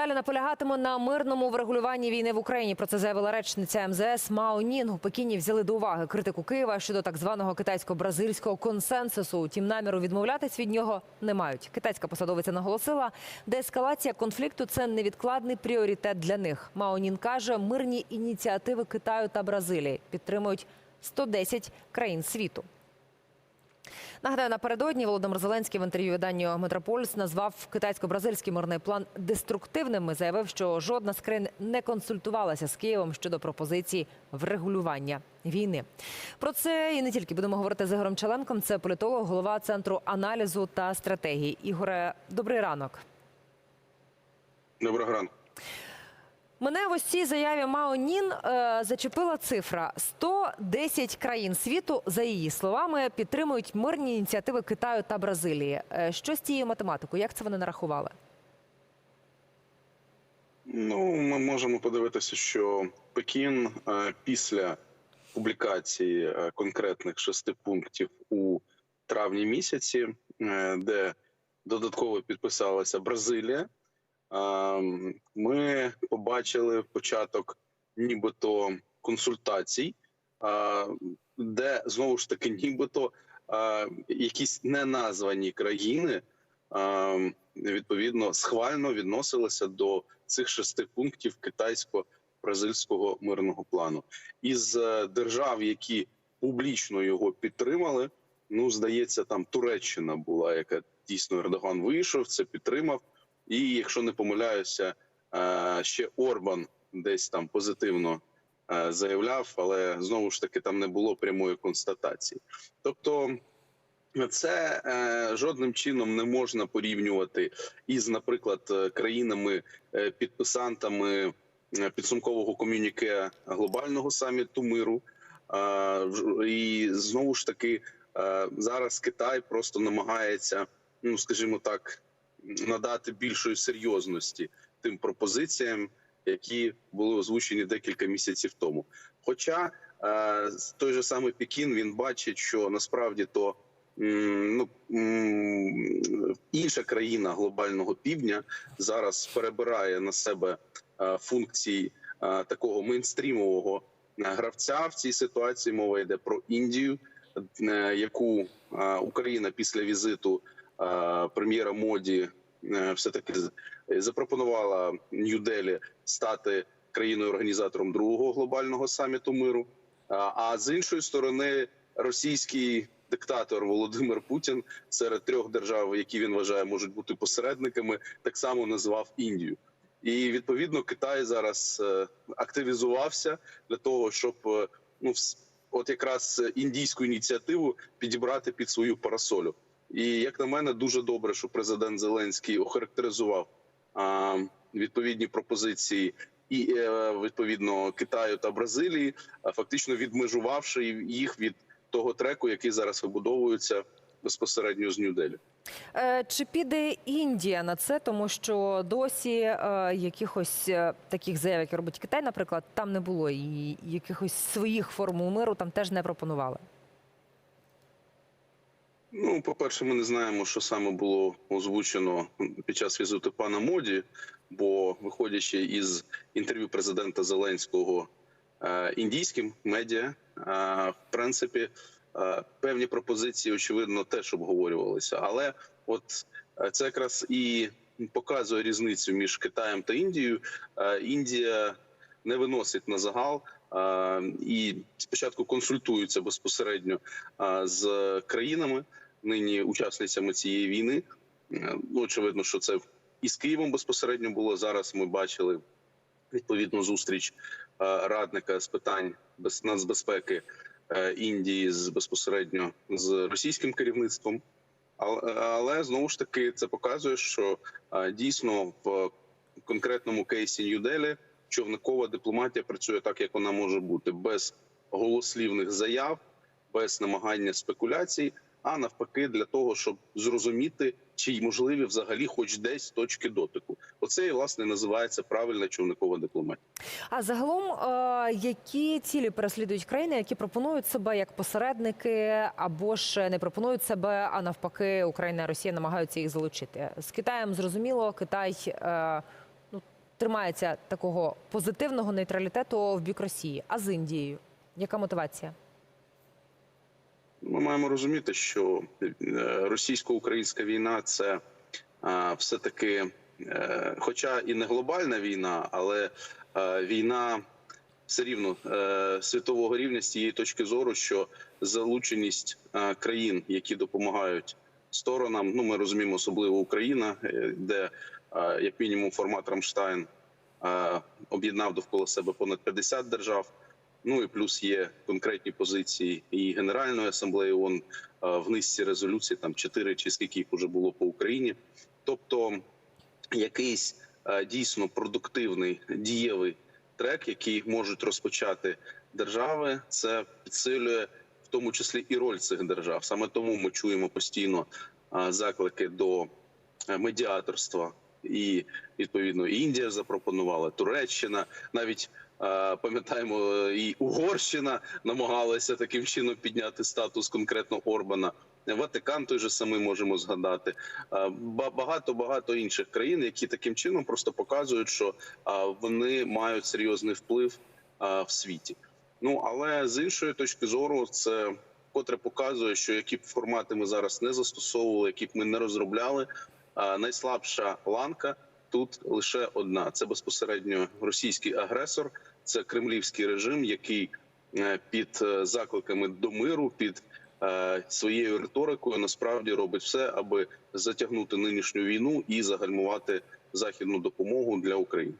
далі наполягатиме на мирному врегулюванні війни в Україні. Про це заявила речниця МЗС Мао Нінг. У Пекіні взяли до уваги критику Києва щодо так званого китайсько-бразильського консенсусу. Утім, наміру відмовлятись від нього не мають. Китайська посадовиця наголосила, деескалація конфлікту це невідкладний пріоритет для них. Мао Нін каже, мирні ініціативи Китаю та Бразилії підтримують 110 країн світу. Нагадаю, напередодні Володимир Зеленський в інтерв'ю виданню Метрополіс назвав китайсько-бразильський мирний план деструктивним і заявив, що жодна з країн не консультувалася з Києвом щодо пропозицій врегулювання війни. Про це і не тільки будемо говорити з Ігорем Челенком. Це політолог, голова центру аналізу та стратегії. Ігоре, добрий ранок. Доброго ранку. Мене в ось цій заяві Мао Нін е, зачепила цифра 110 країн світу, за її словами, підтримують мирні ініціативи Китаю та Бразилії. Е, що з цією математикою? Як це вони нарахували? Ну, ми можемо подивитися, що Пекін е, після публікації е, конкретних шести пунктів у травні місяці, е, де додатково підписалася Бразилія, ми побачили початок нібито консультацій, е, де знову ж таки нібито е, якісь неназвані країни. е, Відповідно, схвально відносилися до цих шести пунктів китайсько-бразильського мирного плану. Із е, держав, які публічно його підтримали, ну здається, там Туреччина була, яка дійсно Ердоган вийшов, це підтримав. І якщо не помиляюся, е, ще Орбан десь там позитивно е, заявляв, але знову ж таки там не було прямої констатації. Тобто. Це е, жодним чином не можна порівнювати із, наприклад, країнами підписантами е, підсумкового комюніке глобального саміту миру. Е, і знову ж таки зараз Китай просто намагається, ну скажімо так, надати більшої серйозності тим пропозиціям, які були озвучені декілька місяців тому. Хоча е, той же самий Пекін він бачить, що насправді то ну інша країна глобального півдня зараз перебирає на себе е, функції е, такого мейнстрімового гравця в цій ситуації. Мова йде про Індію, яку Україна після візиту прем'єра моді все таки запропонувала Нью-Делі стати країною організатором другого глобального саміту миру. А- з іншої сторони, російський диктатор Володимир Путін серед трьох держав, які він вважає, можуть бути посередниками, так само назвав Індію. І відповідно Китай зараз е, активізувався для того, щоб е, ну от якраз індійську ініціативу підібрати під свою парасолю. І як на мене, дуже добре, що президент Зеленський охарактеризував а, відповідні пропозиції і е, відповідно Китаю та Бразилії, фактично відмежувавши їх від того треку, який зараз вибудовується безпосередньо з Нью-Делі. Чи піде Індія на це, тому що досі е, якихось е, таких заяв, які робить Китай, наприклад, там не було, і якихось своїх формул миру там теж не пропонували. Ну, по-перше, ми не знаємо, що саме було озвучено під час візиту пана Моді, бо виходячи із інтерв'ю президента Зеленського е, індійським медіа, е, в принципі, е, певні пропозиції, очевидно, теж обговорювалися. Але от це якраз і показує різницю між Китаєм та Індією. Індія не виносить на загал. Е, І спочатку консультуються безпосередньо е, з країнами, нині учасницями цієї війни. Е, Ну, очевидно, що це і з Києвом безпосередньо було. Зараз ми бачили відповідну зустріч радника з питань без- нацбезпеки Індії з безпосередньо з російським керівництвом. Але, знову ж таки це показує, що дійсно в конкретному кейсі Нью-Делі човникова дипломатія працює так, як вона може бути, без голослівних заяв, без намагання спекуляцій, а навпаки, для того, щоб зрозуміти, чи можливі взагалі хоч десь точки дотику. Оце і власне називається правильна човникова дипломатія. А загалом, е, які цілі переслідують країни, які пропонують себе як посередники, або ж не пропонують себе, а навпаки, Україна і Росія намагаються їх залучити з Китаєм. Зрозуміло, Китай е, тримається такого позитивного нейтралітету в бік Росії. А з Індією яка мотивація? Ми маємо розуміти, що е, російсько-українська війна це е, все-таки, е, хоча і не глобальна війна, але війна все рівно світового рівня з тієї точки зору, що залученість країн, які допомагають сторонам, ну ми розуміємо, особливо Україна, де як мінімум формат Рамштайн е, об'єднав довкола себе понад 50 держав. Ну і плюс є конкретні позиції і Генеральної асамблеї ООН е, в низці резолюцій, там чотири чи скільки їх вже було по Україні. Тобто якийсь е, дійсно продуктивний дієвий трек, який можуть розпочати держави, це підсилює в тому числі і роль цих держав. Саме тому ми чуємо постійно е, заклики до е, медіаторства. І відповідно Індія запропонувала Туреччина, навіть е, пам'ятаємо, і Угорщина намагалася таким чином підняти статус конкретно Орбана. Ватикан той же самий можемо згадати. Е, Багато багато інших країн, які таким чином просто показують, що е, вони мають серйозний вплив в світі. Ну але з іншої точки зору, це котре показує, що які б формати ми зараз не застосовували, які б ми не розробляли. Найслабша ланка тут лише одна: це безпосередньо російський агресор, це кремлівський режим, який е, під е, закликами до миру, під е, своєю риторикою насправді робить все, аби затягнути нинішню війну і загальмувати західну допомогу для України.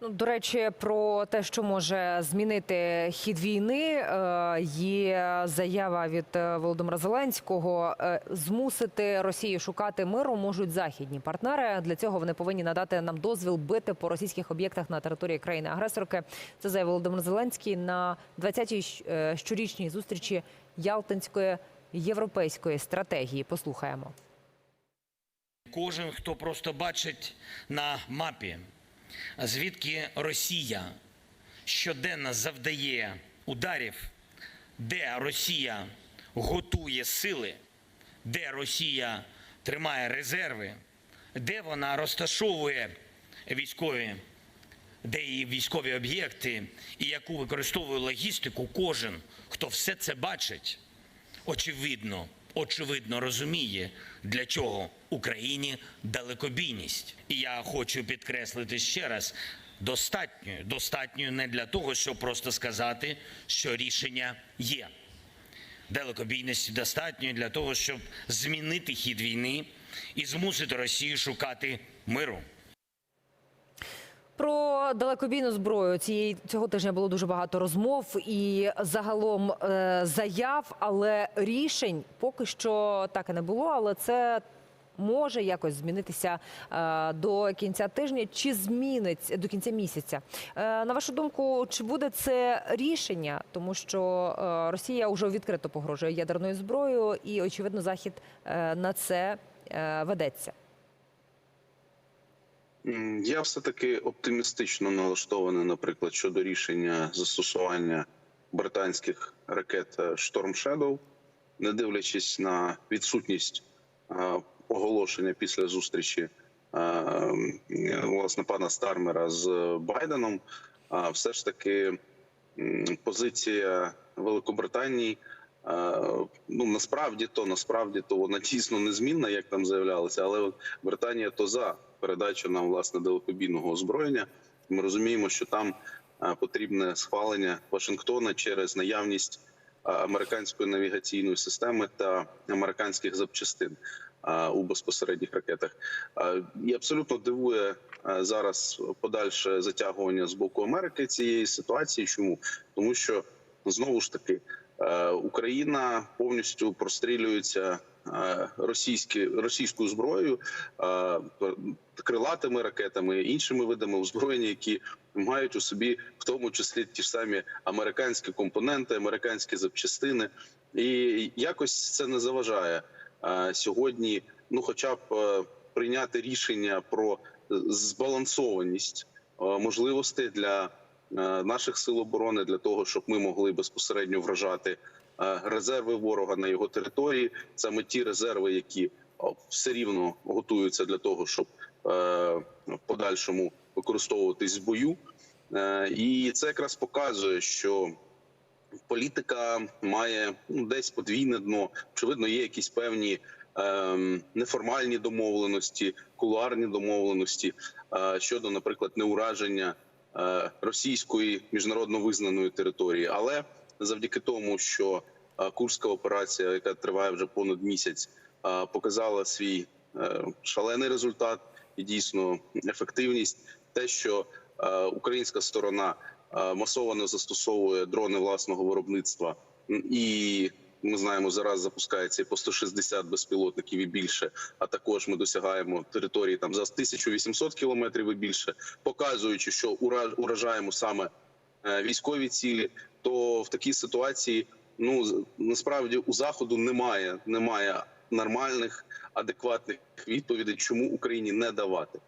Ну, до речі, про те, що може змінити хід війни, е, є заява від е, Володимира Зеленського. Е, Змусити Росію шукати миру можуть західні партнери. Для цього вони повинні надати нам дозвіл бити по російських об'єктах на території країни-агресорки. Це заявив Володимир Зеленський на 20-й е, щорічній зустрічі Ялтинської європейської стратегії. Послухаємо. Кожен, хто просто бачить на мапі, звідки Росія щоденно завдає ударів, де Росія готує сили, де Росія тримає резерви, де вона розташовує військові, де її військові об'єкти? І яку використовує логістику, кожен, хто все це бачить, очевидно, очевидно розуміє, для чого Україні далекобійність. І я хочу підкреслити ще раз. Достатньою, достатньою не для того, щоб просто сказати, що рішення є. Далекобійності достатньої для того, щоб змінити хід війни і змусити Росію шукати миру. Про далекобійну зброю цієї цього тижня було дуже багато розмов і загалом е, заяв, але рішень поки що так і не було. Але це може якось змінитися е, до кінця тижня, чи зміниться до кінця місяця. Е, на вашу думку, чи буде це рішення, тому що Росія вже відкрито погрожує ядерною зброєю, і очевидно, захід на це ведеться. Я все таки оптимістично налаштований, наприклад, щодо рішення застосування британських ракет е, Storm Shadow, не дивлячись на відсутність е, оголошення після зустрічі е, власне пана Стармера з Байденом. Все ж таки позиція Великобританії. Ну насправді то насправді то вона дійсно незмінна, як там заявлялося, але Британія то за передачу нам власне далекобійного озброєння. Ми розуміємо, що там е, потрібне схвалення Вашингтона через наявність е, американської навігаційної системи та американських запчастин е, у безпосередніх ракетах. І абсолютно дивує зараз подальше затягування з боку Америки цієї ситуації. Чому тому, що знову ж таки Україна повністю прострілюється е, російські російською зброєю, е, крилатими ракетами, іншими видами озброєння, які мають у собі в тому числі ті ж самі американські компоненти, американські запчастини, і якось це не заважає е, сьогодні. Ну, хоча б е, прийняти рішення про збалансованість е, можливостей для е, наших сил оборони для того, щоб ми могли безпосередньо вражати е, резерви ворога на його території. Саме ті резерви, які все рівно готуються для того, щоб е, в подальшому використовуватись в бою. Е, І це якраз показує, що політика має ну, десь подвійне дно. Очевидно, є якісь певні ем, неформальні домовленості, кулуарні домовленості е, щодо, наприклад, неураження е, російської міжнародно визнаної території. Але завдяки тому, що е, курська операція, яка триває вже понад місяць, е, показала свій е, шалений результат і дійсно ефективність, те, що е, українська сторона е, масово застосовує дрони власного виробництва, і ми знаємо, зараз запускається і по 160 безпілотників і більше. А також ми досягаємо території там за 1800 кілометрів і більше, показуючи, що ура- уражаємо саме е, військові цілі, то в такій ситуації ну насправді у заходу немає, немає нормальних адекватних відповідей, чому Україні не давати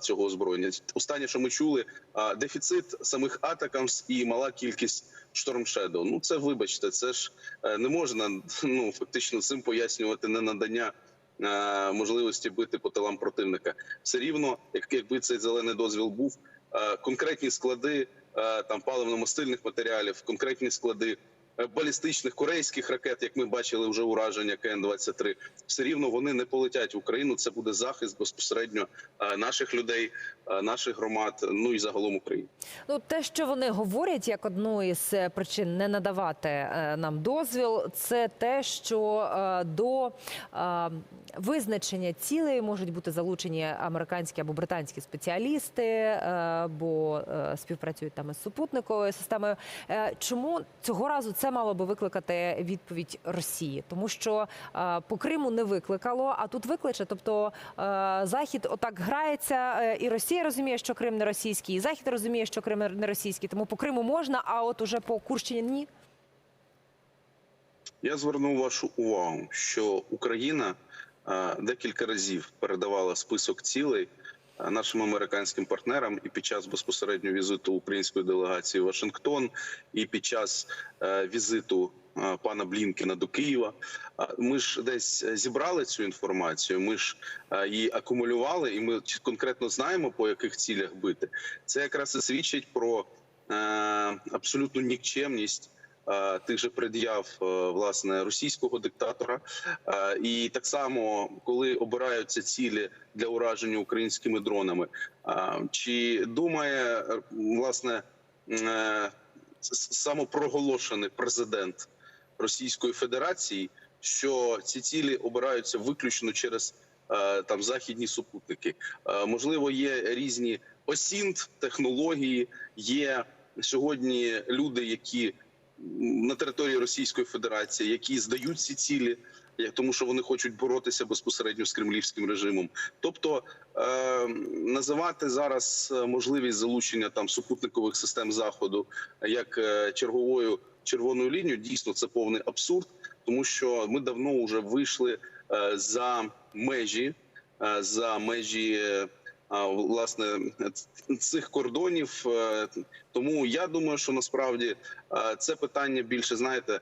цього озброєння. Останнє, що ми чули, е, дефіцит самих атакамс і мала кількість Shadow. Ну це вибачте, це ж е, не можна ну фактично цим пояснювати ненадання е, можливості бити по тилам противника. Все рівно, якби цей зелений дозвіл був, е, конкретні склади е, там паливно-мастильних матеріалів, конкретні склади. Е, Балістичних корейських ракет, як ми бачили, вже ураження КН-23, все рівно вони не полетять в Україну. Це буде захист безпосередньо е, наших людей, е, наших громад, ну і загалом України. Ну, те, що вони говорять як одну із причин не надавати нам дозвіл, це те, що до визначення цілей можуть бути залучені американські або британські спеціалісти, бо співпрацюють там із супутниковою системою. Чому цього разу це мало би викликати відповідь Росії? Тому що е, по Криму не викликало, а тут викличе. Тобто е, Захід отак грається, е, і Росія розуміє, що Крим не російський, і Захід розуміє, що Крим не російський. Тому по Криму можна, а от уже по Курщині ні. Я звернув вашу увагу, що Україна декілька разів передавала список цілей нашим американським партнерам і під час безпосереднього візиту української делегації в Вашингтон, і під час е, візиту е, пана Блінкена до Києва. Ми ж десь зібрали цю інформацію. Ми ж е, її акумулювали, і ми конкретно знаємо по яких цілях бити. Це якраз і свідчить про е, абсолютну нікчемність е, тих же пред'яв е, власне російського диктатора. Е, І так само, коли обираються цілі для ураження українськими дронами, е, чи думає е, власне е, самопроголошений президент Російської Федерації, що ці цілі обираються виключно через е, там західні супутники? Е, Можливо, є різні осінт технології. Є сьогодні люди, які на території Російської Федерації, які здають ці цілі, як- тому що вони хочуть боротися безпосередньо з кремлівським режимом. Тобто е, називати зараз е, можливість залучення там супутникових систем заходу як е, черговою червоною лінією, дійсно це повний абсурд, тому що ми давно вже вийшли за межі, за межі. Власне цих кордонів, Е, тому я думаю, що насправді е, це питання більше знаєте. е,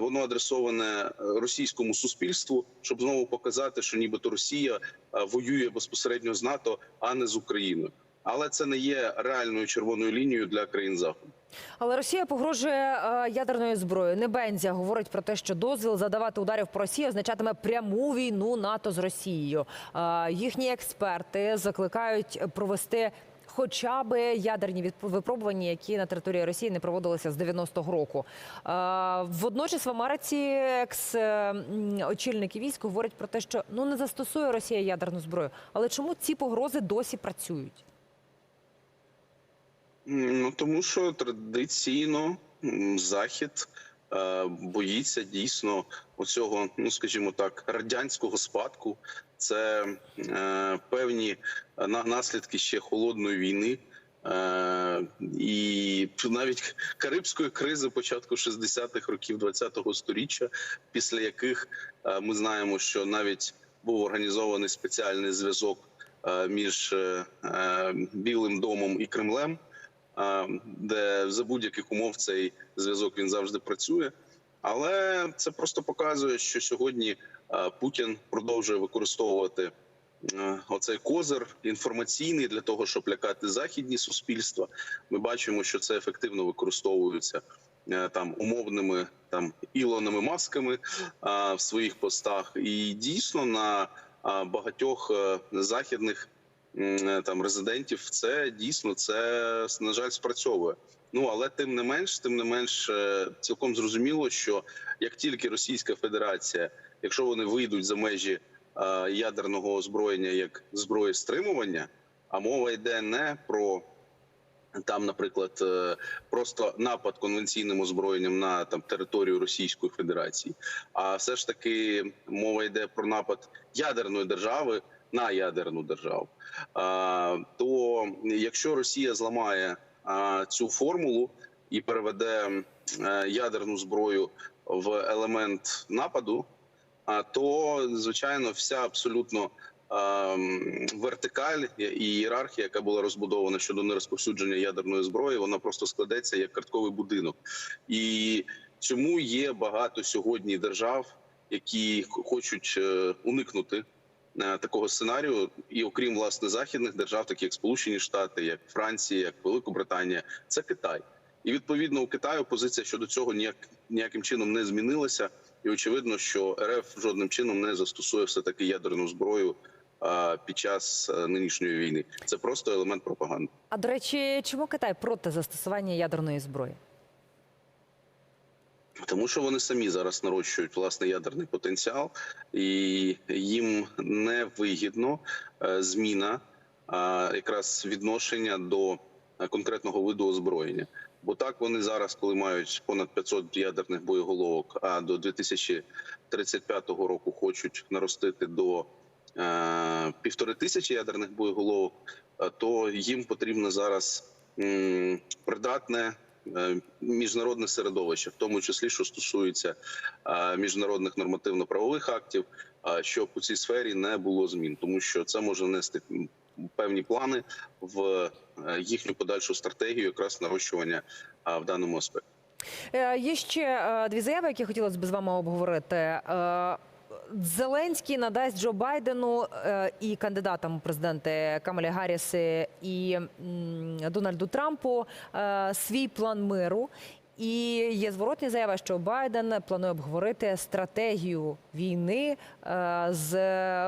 Воно адресоване російському суспільству, щоб знову показати, що нібито Росія воює безпосередньо з НАТО, а не з Україною. Але це не є реальною червоною лінією для країн заходу. Але Росія погрожує е, ядерною зброєю. Небензя говорить про те, що дозвіл задавати ударів по Росії означатиме пряму війну НАТО з Росією. Е, їхні експерти закликають провести. Хоча би ядерні випробування, які на території Росії не проводилися з 90-го року. Е, водночас в Америці екс очільники військ говорять про те, що ну не застосує Росія ядерну зброю. Але чому ці погрози досі працюють? Ну тому що традиційно захід е, боїться дійсно оцього, ну скажімо так, радянського спадку. Це е, певні наслідки ще холодної війни. Е, і навіть карибської кризи початку 60-х років 20-го сторіччя, після яких е, ми знаємо, що навіть був організований спеціальний зв'язок е, між е, е, Білим домом і Кремлем, е, де за будь-яких умов цей зв'язок він завжди працює. Але це просто показує, що сьогодні Путін продовжує використовувати оцей козир інформаційний для того, щоб лякати західні суспільства. Ми бачимо, що це ефективно використовується там умовними там ілоними масками в своїх постах, і дійсно на багатьох е, західних там резидентів це дійсно це на жаль спрацьовує. Ну але тим не менш, тим не менш, е, цілком зрозуміло, що як тільки Російська Федерація, якщо вони вийдуть за межі е, ядерного озброєння як зброї стримування, а мова йде не про там, наприклад, е, просто напад конвенційним озброєнням на там територію Російської Федерації, а все ж таки мова йде про напад ядерної держави на ядерну державу. То якщо Росія зламає цю формулу і переведе е, ядерну зброю в елемент нападу, то звичайно вся абсолютно вертикаль і ієрархія, яка була розбудована щодо нерозповсюдження ядерної зброї, вона просто складеться як картковий будинок, і цьому є багато сьогодні держав, які хочуть е, уникнути такого сценарію, і окрім власне західних держав, такі як Сполучені Штати, як Франція, як Великобританія, це Китай. І відповідно у Китаю позиція щодо цього ніяк ніяким чином не змінилася, і очевидно, що РФ жодним чином не застосує все таки ядерну зброю під час е, нинішньої війни. Це просто елемент пропаганди. А до речі, чому Китай проти застосування ядерної зброї? Тому що вони самі зараз нарощують власне ядерний потенціал, і їм не вигідно е, зміна якраз відношення до е, конкретного виду озброєння. Бо так вони зараз, коли мають понад 500 ядерних боєголовок, а до 2035 року хочуть наростити до е, півтори тисячі ядерних боєголовок, то їм потрібно зараз придатне міжнародне середовище, в тому числі що стосується е, міжнародних нормативно-правових актів, е, щоб у цій сфері не було змін, тому що це може внести певні плани в е, їхню подальшу стратегію, якраз нарощування е, в даному аспекті. Е, Є ще е, дві заяви, які хотілося б з вами обговорити. Зеленський надасть Джо Байдену е, і кандидатам президенти Камалі Гарріс і Дональду Трампу е, свій план миру. І є зворотні заява, що Байден планує обговорити стратегію війни е, з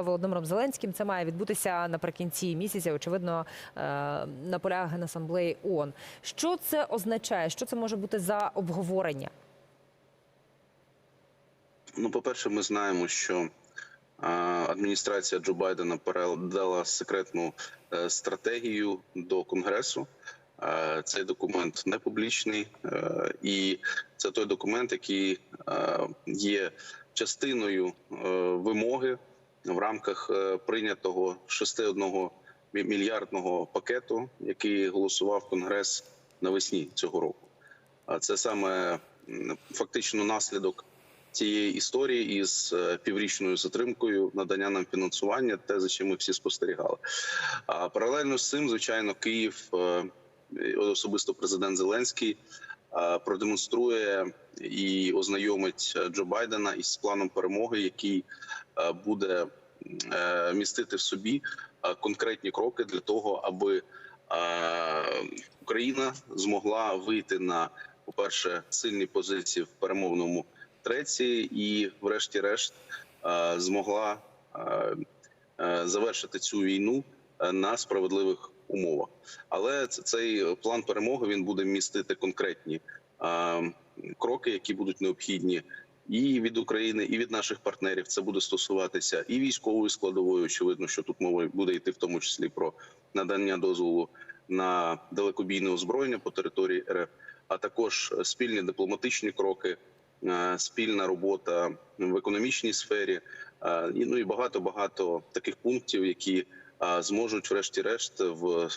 Володимиром Зеленським. Це має відбутися наприкінці місяця. Очевидно, е, наполягає Генасамблеї ООН. Що це означає? Що це може бути за обговорення? Ну, по-перше, ми знаємо, що адміністрація Джо Байдена передала секретну е, стратегію до Конгресу. Е, Цей документ не публічний, е, і це той документ, який є частиною вимоги в рамках прийнятого 6,1 мі- мільярдного пакету, який голосував Конгрес навесні цього року. А це саме фактично наслідок цієї історії із е, піврічною затримкою надання нам фінансування, те за чим ми всі спостерігали. А паралельно з цим, звичайно, Київ е, особисто президент Зеленський е, продемонструє і ознайомить Джо Байдена із планом перемоги, який буде містити в собі конкретні кроки для того, аби Україна змогла вийти на, по-перше, сильні позиції в перемовному треці, і, врешті-решт, е, змогла е, е, завершити цю війну на справедливих умовах. Але цей план перемоги він буде містити конкретні кроки, які будуть необхідні. І від України, і від наших партнерів це буде стосуватися і військової складової. Очевидно, що тут мова буде йти в тому числі про надання дозволу на далекобійне озброєння по території РФ, а також спільні дипломатичні кроки, спільна робота в економічній сфері, е, ну і багато багато таких пунктів, які е, зможуть, врешті-решт, в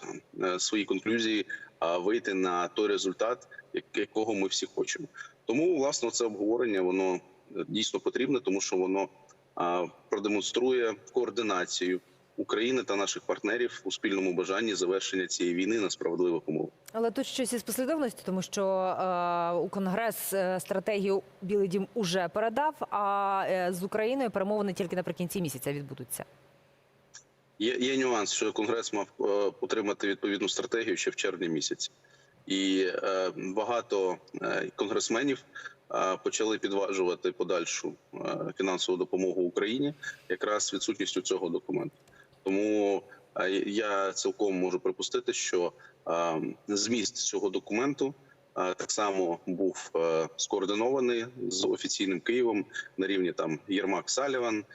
е, своїй конклюзії е, вийти на той результат, якого ми всі хочемо. Тому власне це обговорення воно е, дійсно потрібне, тому що воно е, продемонструє координацію України та наших партнерів у спільному бажанні завершення цієї війни на справедливих умовах. Але тут щось із послідовності, тому що е, у Конгрес е, стратегію Білий Дім уже передав, а е, з Україною перемовини тільки наприкінці місяця відбудуться. Є, є нюанс, що Конгрес мав е, отримати відповідну стратегію ще в червні місяці, і е, багато е, конгресменів е, почали підважувати подальшу е, фінансову допомогу Україні якраз відсутністю цього документу. Тому е, я цілком можу припустити, що е, зміст цього документу е, так само був скоординований з офіційним Києвом на рівні там Єрмак Саліван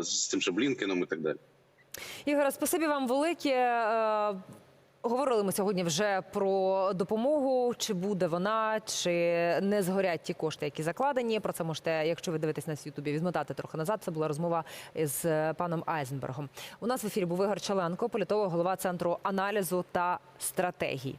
з тим же Блінкеном і так далі. Ігоре, спасибі вам велике. Говорили ми сьогодні вже про допомогу. Чи буде вона, чи не згорять ті кошти, які закладені. Про це можете, якщо ви дивитесь нас в Ютубі, відмотати трохи назад. Це була розмова з е, паном Айзенбергом. У нас в ефірі був Ігор Чаленко, політолог, голова центру аналізу та стратегій.